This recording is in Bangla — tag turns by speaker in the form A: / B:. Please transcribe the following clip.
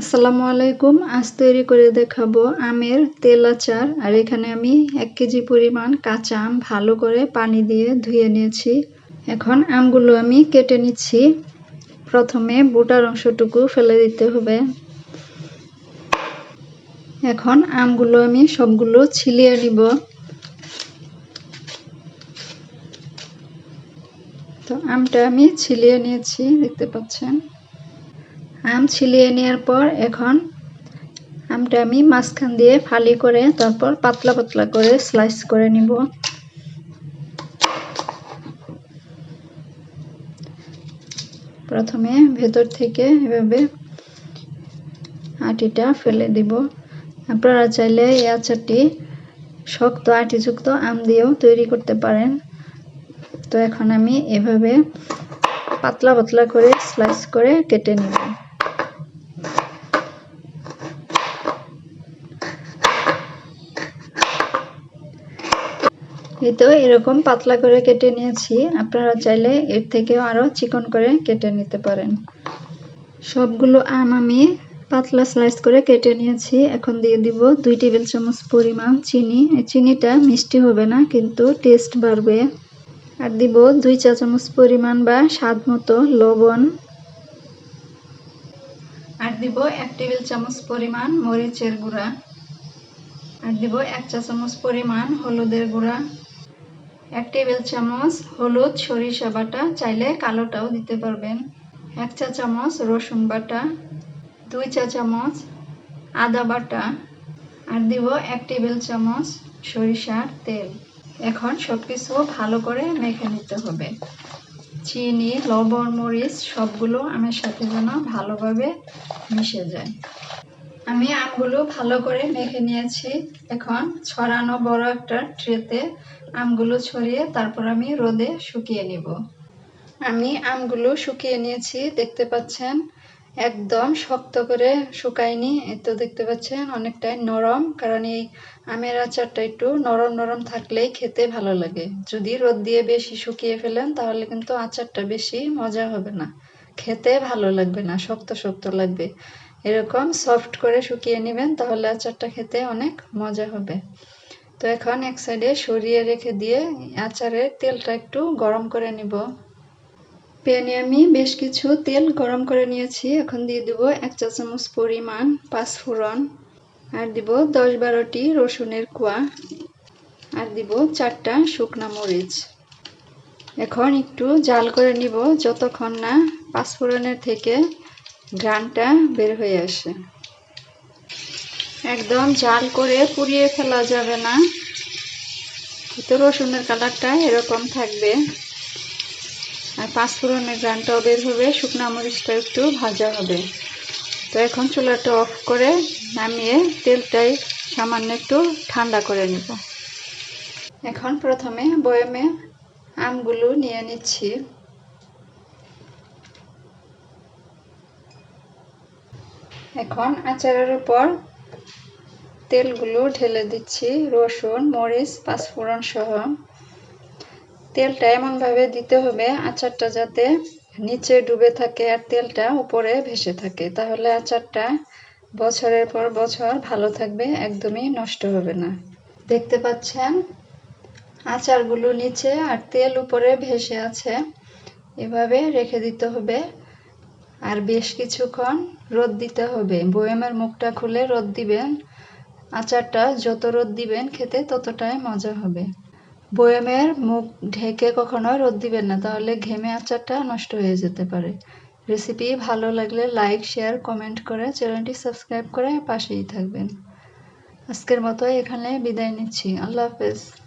A: আসসালামু আলাইকুম। আজ তৈরি করে দেখাবো আমের তেল আচার আর এখানে আমি এক কেজি পরিমাণ কাঁচা আম ভালো করে পানি দিয়ে ধুয়ে নিয়েছি। এখন আমগুলো আমি কেটে নিচ্ছি। প্রথমে বুটার অংশটুকু ফেলে দিতে হবে। এখন আমগুলো আমি সবগুলো ছিলিয়ে নিব। তো আমটা আমি ছিলিয়ে নিয়েছি, দেখতে পাচ্ছেন? আম ছিলিয়ে নেওয়ার পর এখন আমটা আমি মাঝখান দিয়ে ফালি করে তারপর পাতলা পাতলা করে স্লাইস করে নিব। প্রথমে ভেতর থেকে এভাবে আটিটা ফেলে দিব। আপনারা চাইলে এই আচারটি শক্ত আটিযুক্ত আম দিয়েও তৈরি করতে পারেন। তো এখন আমি এভাবে পাতলা পাতলা করে স্লাইস করে কেটে নিব। এই তো এরকম পাতলা করে কেটে নিয়েছি। আপনারা চাইলে এর থেকেও আরও চিকন করে কেটে নিতে পারেন। সবগুলো আম আমি পাতলা স্লাইস করে কেটে নিয়েছি। এখন দিয়ে দিব দুই টেবিল চামচ পরিমাণ চিনি। এই চিনিটা মিষ্টি হবে না, কিন্তু টেস্ট বাড়বে। আর দিব দুই চা চামচ পরিমাণ বা স্বাদ মতো লবণ। আর দিব এক টেবিল চামচ পরিমাণ মরিচের গুঁড়া। আর দিব এক চা চামচ পরিমাণ হলুদের গুঁড়া। এক টেবিল চামচ হলুদ সরিষা বাটা চাইলে কালোটাও দিতে পারবেন। এক চা চামচ রসুন বাটা, দুই চা চামচ আদা বাটা আর দিব এক টেবিল চামচ সরিষার তেল। এখন সব কিছু ভালো করে মেখে নিতে হবে। চিনি, লবণ, মরিচ সবগুলো আমার সাথে যেন ভালোভাবে মিশে যায়। আমি আমগুলো ভালো করে মেখে নিয়েছি। এখন ছড়ানো বড় একটা ট্রেতে আমগুলো ছড়িয়ে তারপর আমি রোদে শুকিয়ে নিব। আমি আমগুলো শুকিয়ে নিয়েছি, দেখতে পাচ্ছেন? একদম শক্ত করে শুকায়নি তো দেখতে পাচ্ছেন? অনেকটাই নরম, কারণ এই আমের আচারটা একটু নরম নরম থাকলেই খেতে ভালো লাগে। যদি রোদ দিয়ে বেশি শুকিয়ে ফেলেন, তাহলে কিন্তু আচারটা বেশি মজা হবে না। খেতে ভালো লাগবে না, শক্ত শক্ত লাগবে। এরকম সফট করে শুকিয়ে নেবেন, তাহলে আচারটা খেতে অনেক মজা হবে। তো এখন এক সাইডে সরিয়ে রেখে দিয়ে আচারের তেলটা একটু গরম করে নিব। প্যানে আমি বেশ কিছু তেল গরম করে নিয়েছি। এখন দিয়ে দেবো এক চা চামচ পরিমাণ পাঁচফোড়ন। আর দিব দশ বারোটি রসুনের কোয়া। আর দিব চারটা শুকনা মরিচ। এখন একটু জাল করে নিব, যতক্ষণ না পাঁচফোড়নের থেকে ঘ্রানটা বের হয়ে আসে। একদম জাল করে পুড়িয়ে ফেলা যাবে না। তো রসুনের কালারটা এরকম থাকবে। আর পাঁচফোড়নের গ্রানটাও বের হবে, শুকনো মরিচটা একটু ভাজা হবে। তো এখন চুলাটা অফ করে নামিয়ে তেলটাই সামান্য একটু ঠান্ডা করে নেব। এখন প্রথমে বয়মে আমগুলো নিয়ে নিচ্ছি। এখন আচারের উপর তেলগুলো ঢেলে দিচ্ছি। রসুন, মরিচ, পাঁচফোড়ন সহ। তেলটা এমনভাবে দিতে হবে আচারটা যাতে নিচে ডুবে থাকে আর তেলটা উপরে ভেসে থাকে। তাহলে আচারটা বছরের পর বছর ভালো থাকবে, একদমই নষ্ট হবে না। দেখতে পাচ্ছেন? আচারগুলো নিচে আর তেল উপরে ভেসে আছে। এভাবে রেখে দিতে হবে। আর বেশ কিছুক্ষণ রোদ দিতে হবে। বয়েমের মুখটা খুলে রোদ দিবেন। আচারটা যত রোদ দিবেন খেতে ততটাই মজা হবে। বয়ামের মুখ ঢেকে কখনো রোদ দিবেন না, তাহলে ঘেমে আচারটা নষ্ট হয়ে যেতে পারে। রেসিপি ভালো লাগলে লাইক, শেয়ার, কমেন্ট করে চ্যানেলটি সাবস্ক্রাইব করে পাশেই থাকবেন। আজকের মতো এখানে বিদায় নিচ্ছি। আল্লাহ হাফেজ।